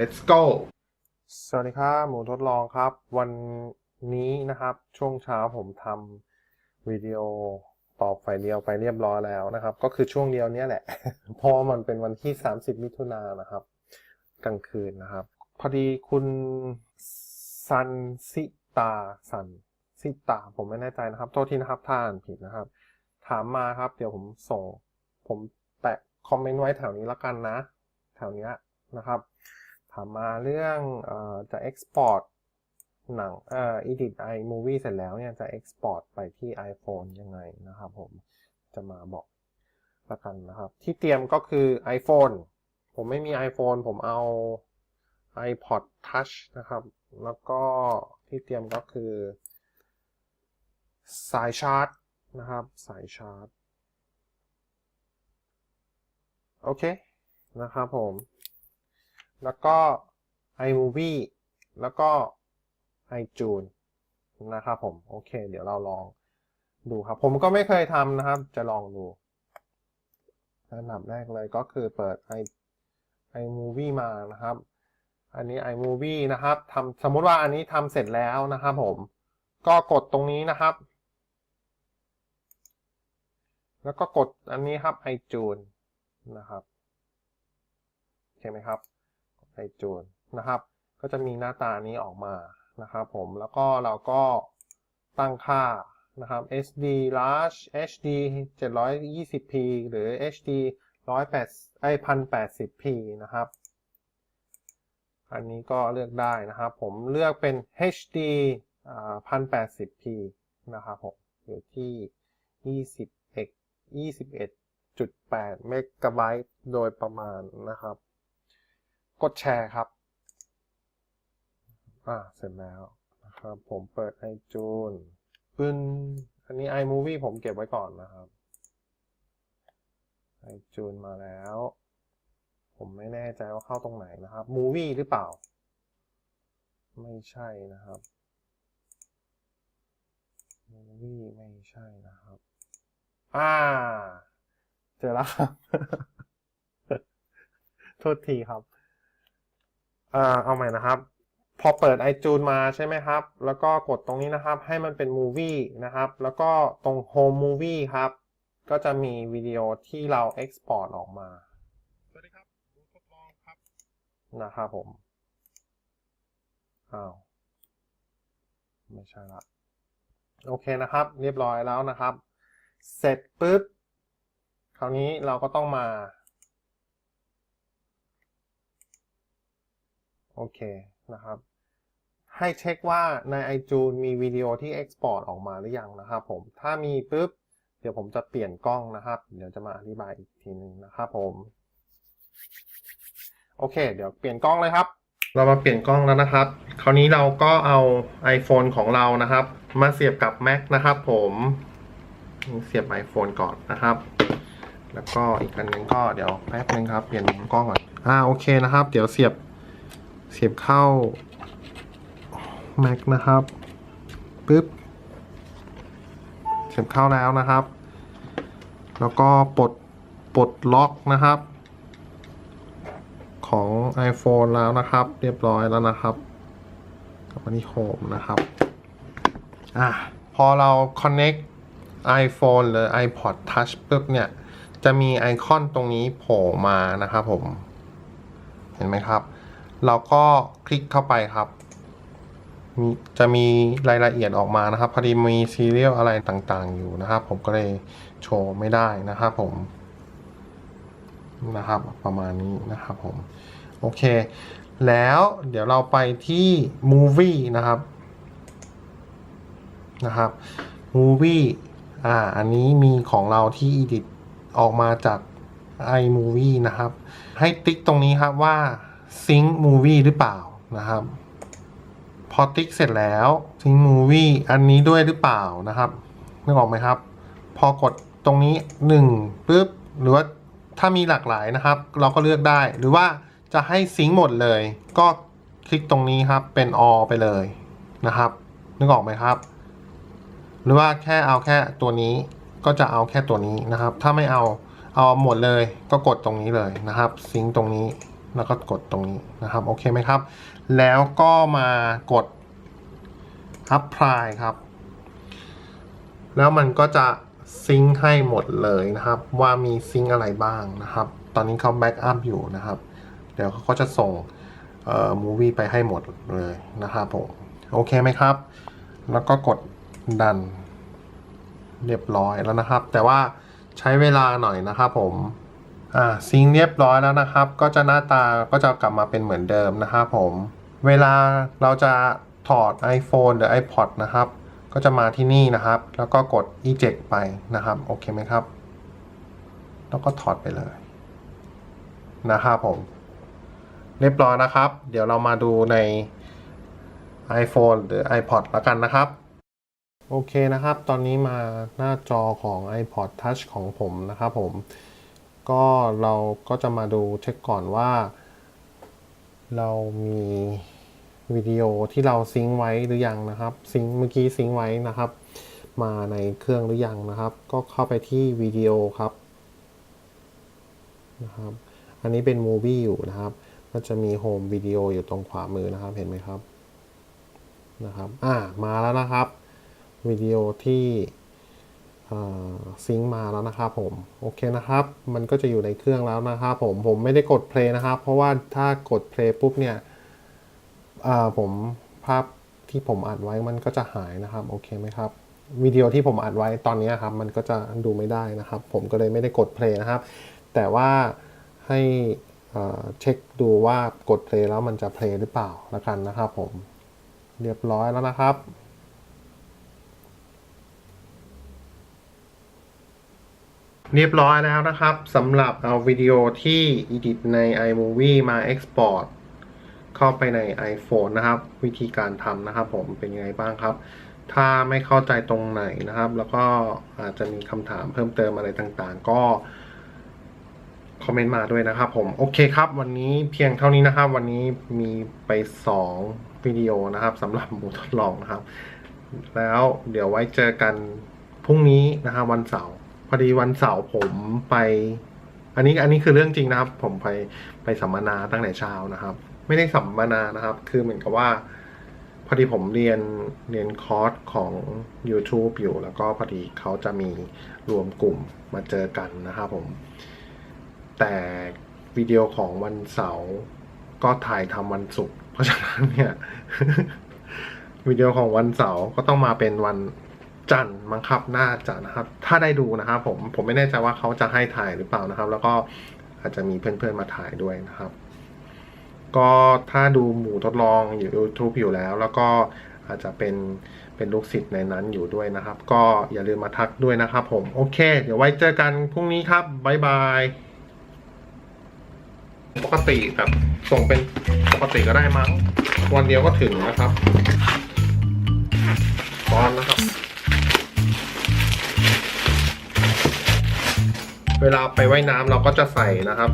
let's go สวัสดีครับ หมูทดลองครับ วันนี้นะครับ ช่วงเช้าผมทำวิดีโอตอบไฟเดียวไปเรียบร้อยแล้วนะครับ ก็คือช่วงเดียวนี้แหละ เพราะมันเป็นวันที่ 30 มิถุนายนนะครับ กลางคืนนะครับ พอดีคุณซันซิตาซันซิตาผมไม่แน่ใจนะครับ โทษทีนะครับถ้าอ่านผิดนะครับ ถามมาครับ เดี๋ยวผมส่ง ผมแปะคอมเมนต์ไว้แถวนี้แล้วกันนะ แถวนี้ นะครับ ถามมาเรื่องเออจะ export หนังเอ่อ edit iMovie เสร็จแล้วเนี่ยจะ export ไปที่ iPhone ยังไงนะครับผมจะมาบอกละกันนะครับ ที่เตรียมก็คือ iPhone ผมไม่มี iPhone ผมเอา iPod Touch นะครับ แล้วก็ที่เตรียมก็คือ สายชาร์จนะครับ สายชาร์จ โอเค นะครับผม แล้วก็ iMovie แล้วก็ iTunes นะครับผม โอเค เดี๋ยวเราลองดูครับ ผมก็ไม่เคยทำนะครับ จะลองดูอันดับแรกเลยก็คือเปิด i iMovie มานะครับ อันนี้ iMovie นะครับทำสมมติว่าอันนี้ทำเสร็จแล้วนะครับผม ก็กดตรงนี้นะครับ แล้วก็กดอันนี้ครับ iTunes นะครับ โอเคไหมครับ ไอจูนนะครับ ก็จะมีหน้าตานี้ออกมานะครับผมแล้วก็เราก็ตั้งค่านะครับ SD large HD 720p หรือ HD 108ไอ 1080p นะครับ อันนี้ก็เลือกได้นะครับ ผมเลือกเป็น HD 1080p นะครับผมอยู่ที่ 20x 21.8 เมกะไบต์โดยประมาณนะครับ กดแชร์ครับ อ่า เสร็จแล้วนะครับ ผมเปิด iTunes ปึ้นอันนี้ iMovie ผมเก็บไว้ก่อนนะครับ iTunes มาแล้ว ผมไม่แน่ใจว่าเข้าตรงไหนนะครับ Movie หรือเปล่า ไม่ใช่นะครับ Movie ไม่ใช่นะครับ อ่า เจอแล้วครับ โทษทีครับ อ่าเอาใหม่นะครับ พอเปิด iTunes มาใช่ไหมครับ แล้วก็กดตรงนี้นะครับ ให้มันเป็น Movie นะครับ แล้วก็ตรง Home Movie ครับ ก็จะมีวิดีโอที่เรา Export ออกมาสวัสดีครับหมูทดลองครับนะครับผมอ้าวไม่ใช่ละโอเคนะครับ เรียบร้อยแล้วนะครับ เสร็จปุ๊บคราวนี้เราก็ต้องมา โอเคนะครับ ให้เช็คว่าใน iTunes มีวิดีโอที่ Export ออกมาหรือยังนะครับผม ถ้ามีปุ๊บ เดี๋ยวผมจะเปลี่ยนกล้องนะครับ เดี๋ยวจะมาอธิบายอีกทีหนึ่งนะครับผม โอเค เดี๋ยวเปลี่ยนกล้องเลยครับ เรามาเปลี่ยนกล้องแล้วนะครับ คราวนี้เราก็เอา iPhone ของเรานะครับ มาเสียบกับ Mac นะครับ ผมเสียบ iPhone ก่อนนะครับ แล้วก็อีกอันหนึงก็เดี๋ยวแป๊บนึงครับ เปลี่ยนมุมกล้องก่อน อ่าโอเคนะครับ เดี๋ยวเสียบ เสียบเข้า Mac นะครับปึ๊บเสียบเข้าแล้วนะครับ แล้วก็ปลดปลดล็อกนะครับ ของ iPhone แล้วนะครับ เรียบร้อยแล้วนะครับกลับมาที่โฮมนะครับอะพอเรา connect iPhone หรือ iPod Touch ปุ๊บเนี่ย จะมีไอคอนตรงนี้โผล่มานะครับผม เห็นไหมครับ เราก็คลิกเข้าไปครับมีจะมีรายละเอียดออกมานะครับ พอดีมีซีเรียลอะไรต่างๆ อยู่นะครับ ผมก็เลยโชว์ไม่ได้นะครับผมนะครับ ประมาณนี้นะครับผม โอเค แล้วเดี๋ยวเราไปที่ Movie นะครับนะครับ Movie อ่า อันนี้มีของเราที่ edit ออกมาจาก iMovie นะครับ ให้ติ๊กตรงนี้ครับว่า Sync Movie หรือเปล่านะครับ พอติ๊กเสร็จแล้ว Sync Movie อันนี้ด้วยหรือเปล่านะครับนึกออกไหมครับ พอกดตรงนี้1ปุ๊บหรือว่าถ้ามีหลากหลายนะครับ เราก็เลือกได้หรือว่าจะให้ซิงค์หมดเลย ก็คลิกตรงนี้ครับเป็น all ไปเลยนะครับ นึกออกไหมครับ หรือว่าแค่เอาแค่ตัวนี้ก็จะเอาแค่ตัวนี้นะครับ ถ้าไม่เอาเอาหมดเลยก็กดตรงนี้เลยนะครับ ซิงค์ตรงนี้ แล้วก็กดตรงนี้นะครับโอเคไหมครับ แล้วก็มากด apply ครับ แล้วมันก็จะซิงค์ให้หมดเลยนะครับ ว่ามีซิงค์อะไรบ้างนะครับ ตอนนี้เขาแบ็กอัพอยู่นะครับ เดี๋ยวเขาก็จะส่งเอ่อมูวี่ไปให้หมดเลยนะครับผมโอเคไหมครับ แล้วก็กดดัน เรียบร้อยแล้วนะครับ แต่ว่าใช้เวลาหน่อยนะครับผม อ่าซิงเรียบร้อยแล้วนะครับ ก็จะหน้าตาก็จะกลับมาเป็นเหมือนเดิมนะครับผม เวลาเราจะถอด iPhone หรือ iPod นะครับ ก็จะมาที่นี่นะครับ แล้วก็กด eject ไปนะครับ โอเคไหมครับ แล้วก็ถอดไปเลย นะครับผม เรียบร้อยนะครับ เดี๋ยวเรามาดูใน iPhone หรือ iPod แล้วกันนะครับ โอเคนะครับ ตอนนี้มาหน้าจอของ iPod Touch ของผมนะครับผม ก็เราก็จะมาดูเช็คก่อนว่า เรามีวิดีโอที่เราซิงค์ไว้หรือยังนะครับซิงค์เมื่อกี้ซิงค์ไว้นะครับ มาในเครื่องหรือยังนะครับ ก็เข้าไปที่วิดีโอครับนะครับอันนี้เป็นมูวี่อยู่นะครับก็จะมีโฮมวิดีโออยู่ตรงขวามือนะครับเห็นไหมครับนะครับอ่ามาแล้วนะครับวิดีโอที่ ซิงมาแล้วนะครับผมโอเคนะครับ มันก็จะอยู่ในเครื่องแล้วนะครับผมผมไม่ได้กดเพลย์นะครับ เพราะว่าถ้ากดเพลย์ปุ๊บเนี่ยผมภาพที่ผมอัดไว้มันก็จะหายนะครับโอเคไหมครับวิดีโอที่ผมอัดไว้ตอนนี้ครับมันก็จะดูไม่ได้นะครับ ผมก็เลยไม่ได้กดเพลย์นะครับ แต่ว่าให้เอ่อเช็คดูว่ากดเพลย์แล้วมันจะเพลย์หรือเปล่าละกันนะครับผมเรียบร้อยแล้วนะครับ เรียบร้อยแล้วนะครับสำหรับเอาวิดีโอที่ edit ใน iMovie มา export เข้าไปใน iPhone นะครับ วิธีการทำนะครับผมเป็นยังไงบ้างครับ ถ้าไม่เข้าใจตรงไหนนะครับ แล้วก็อาจจะมีคำถามเพิ่มเติมอะไรต่างๆ ก็คอมเมนต์มาด้วยนะครับผม โอเคครับ วันนี้เพียงเท่านี้นะครับ วันนี้มีไป 2 วิดีโอนะครับสำหรับหมูทดลองนะครับ แล้วเดี๋ยวไว้เจอกันพรุ่งนี้นะครับวันเสาร์ อดีวันเสาร์ผมไป อันนี้อันนี้คือเรื่องจริงนะครับ ผมไปไปสัมมนาตั้งแต่เช้านะครับ ไม่ได้สัมมนานะครับ คือเหมือนกับว่า พอดีผมเรียนเรียนคอร์สของ YouTube อยู่ แล้วก็พอดีเขาจะมีรวมกลุ่มมาเจอกันนะครับผม แต่วิดีโอของวันเสาร์ก็ถ่ายทำวันศุกร์เพราะฉะนั้นเนี่ยวิดีโอของวันเสาร์ก็ต้องมาเป็นวันจันทร์มั้งครับน่าจะนะครับ ถ้าได้ดูนะครับผมผมไม่แน่ใจว่าเขาจะให้ถ่ายหรือเปล่านะครับ แล้วก็อาจจะมีเพื่อนๆมาถ่ายด้วยนะครับ ก็ถ้าดูหมูทดลองอยู่ YouTube อยู่แล้ว แล้วก็อาจจะเป็นเป็นลูกศิษย์ในนั้นอยู่ด้วยนะครับ ก็อย่าลืมมาทักด้วยนะครับผม โอเค เดี๋ยวไว้เจอกันพรุ่งนี้ครับบ๊ายบายปกติแบบส่งเป็นปกติก็ได้มั้ง วันเดียวก็ถึงนะครับร้อนนะครับ เวลาไปว่ายน้ำเราก็จะใส่นะครับ